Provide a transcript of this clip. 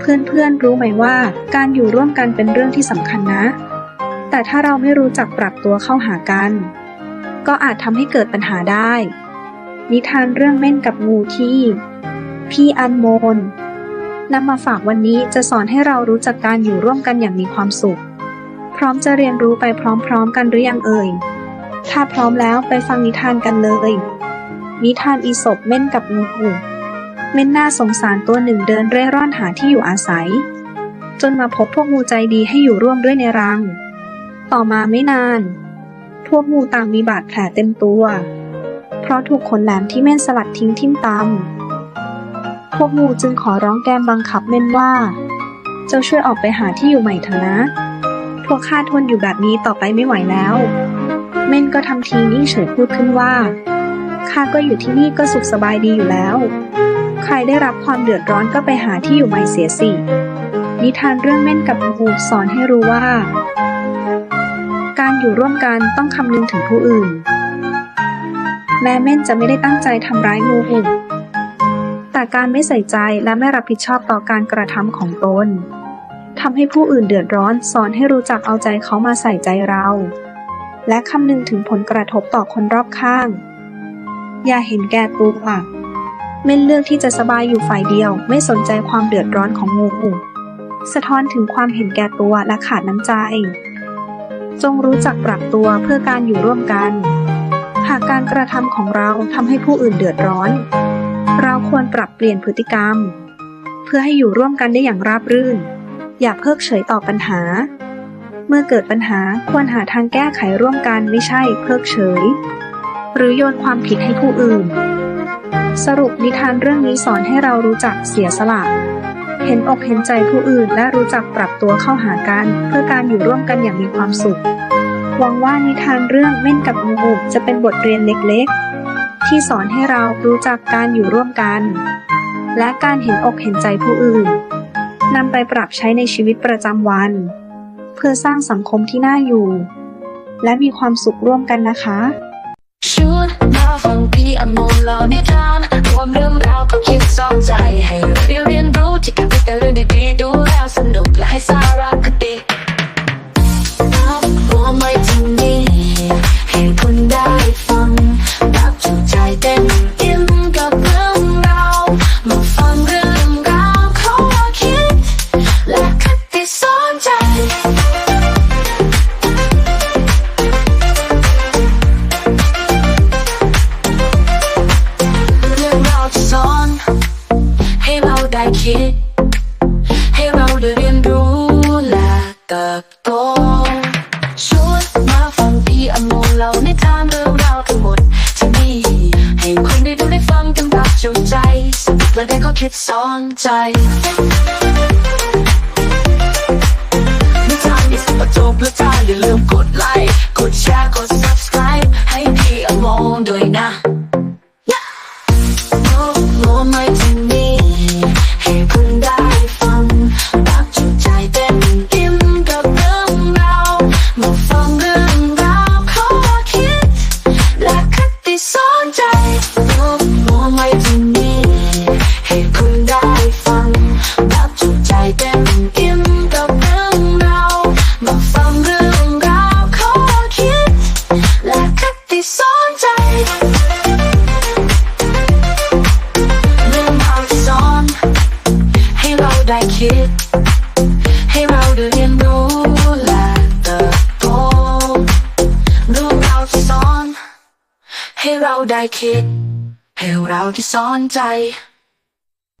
เพื่อนๆ รู้ไหมว่าการอยู่ร่วมกันเป็นเรื่องที่สำคัญนะ แต่ถ้าเราไม่รู้จักปรับตัวเข้าหากัน ก็อาจทำให้เกิดปัญหาได้ นิทานเรื่องเม่นกับงูที่ พี่อันโมนนำมาฝากวันนี้จะสอนให้เรารู้จักการอยู่ร่วมกันอย่างมีความสุข พร้อมจะเรียนรู้ไปพร้อมๆ กันหรือยังเอ่ย ถ้าพร้อมแล้วไปฟังนิทานกันเลย นิทานอีสปเม่นกับงู เม่นน่าสงสารตัวหนึ่งเดินเร่ร่อนหาที่อยู่อาศัย จนมาพบพวกงูใจดีให้อยู่ร่วมด้วยในรัง ต่อมาไม่นาน พวกงูต่างมีบาดแผลเต็มตัว เพราะถูกขนแหลมที่เม่นสลัดทิ้งทิ่มตำพวกงูจึงขอร้องแกมบังคับเม่นว่า เจ้าช่วยออกไปหาที่อยู่ใหม่เถอะนะ พวกข้าทนอยู่แบบนี้ต่อไปไม่ไหวแล้ว เม่นก็ทำทีนิ่งเฉยพูดขึ้นว่าข้าก็อยู่ที่นี่ก็สุขสบายดีอยู่แล้ว ใครได้รับความเดือดร้อนก็ไปหาที่อยู่ใหม่เสียสิ นิทานเรื่องเม่นกับงูสอนให้รู้ว่า การอยู่ร่วมกันต้องคำนึงถึงผู้อื่น แม้เม่นจะไม่ได้ตั้งใจทำร้ายงูแต่การไม่ใส่ใจและไม่รับผิดชอบต่อการกระทำของตนทำให้ผู้อื่นเดือดร้อนสอนให้รู้จักเอาใจเขามาใส่ใจเรา และคำนึงถึงผลกระทบต่อคนรอบข้าง อย่าเห็นแก่ตัว เม่นเลือกที่จะสบายอยู่ฝ่ายเดียว ไม่สนใจความเดือดร้อนของงูอุกสะท้อนถึงความเห็นแก่ตัวและขาดน้ำใจ จงรู้จักปรับตัวเพื่อการอยู่ร่วมกัน หากการกระทำของเราทำให้ผู้อื่นเดือดร้อน เราควรปรับเปลี่ยนพฤติกรรม เพื่อให้อยู่ร่วมกันได้อย่างราบรื่น อย่าเพิกเฉยต่อปัญหา เมื่อเกิดปัญหาควรหาทางแก้ไขร่วมกันไม่ใช่เพิกเฉย หรือโยนความผิดให้ผู้อื่น สรุปนิทานเรื่องนี้สอนให้เรารู้จักเสียสละ เห็นอกเห็นใจผู้อื่นและรู้จักปรับตัวเข้าหากัน เพื่อการอยู่ร่วมกันอย่างมีความสุข หวังว่านิทานเรื่องเม่นกับงูจะเป็นบทเรียนเล็กๆ ที่สอนให้เรารู้จักการอยู่ร่วมกัน และการเห็นอกเห็นใจผู้อื่นนำไปปรับใช้ในชีวิตประจำวัน เพื่อสร้างสังคมที่น่าอยู่ และมีความสุขร่วมกันนะคะ ชุดมาฟังพี่อโมเล่นิทานรวมเรื่องราวก็คิดสอนใจให้เรียนรู้ที่กับแต่เรื่องดีๆดูแล้วย ให้เราได้คิดให้เราได้เรียนรู้และเติบโตชวนมาฟังพี่อโมเล่านิทานเรื่องราวทั้งหมดที่มีให้คุณได้ดูได้ฟังกันแบบจุใจสนุกและได้ข้อคิดสอนใจนิทานมีสิบประจบและจ้าอย่าลืมกดไลค์กดแชร์กด subscribe ให้พี่อโมด้วยนะรวมไว้ ได้คิด ให้เราได้เรียนรู้และเติบโตเรื่องราวที่ซ้อน ให้เราได้คิด ให้เราที่ซ้อนใจ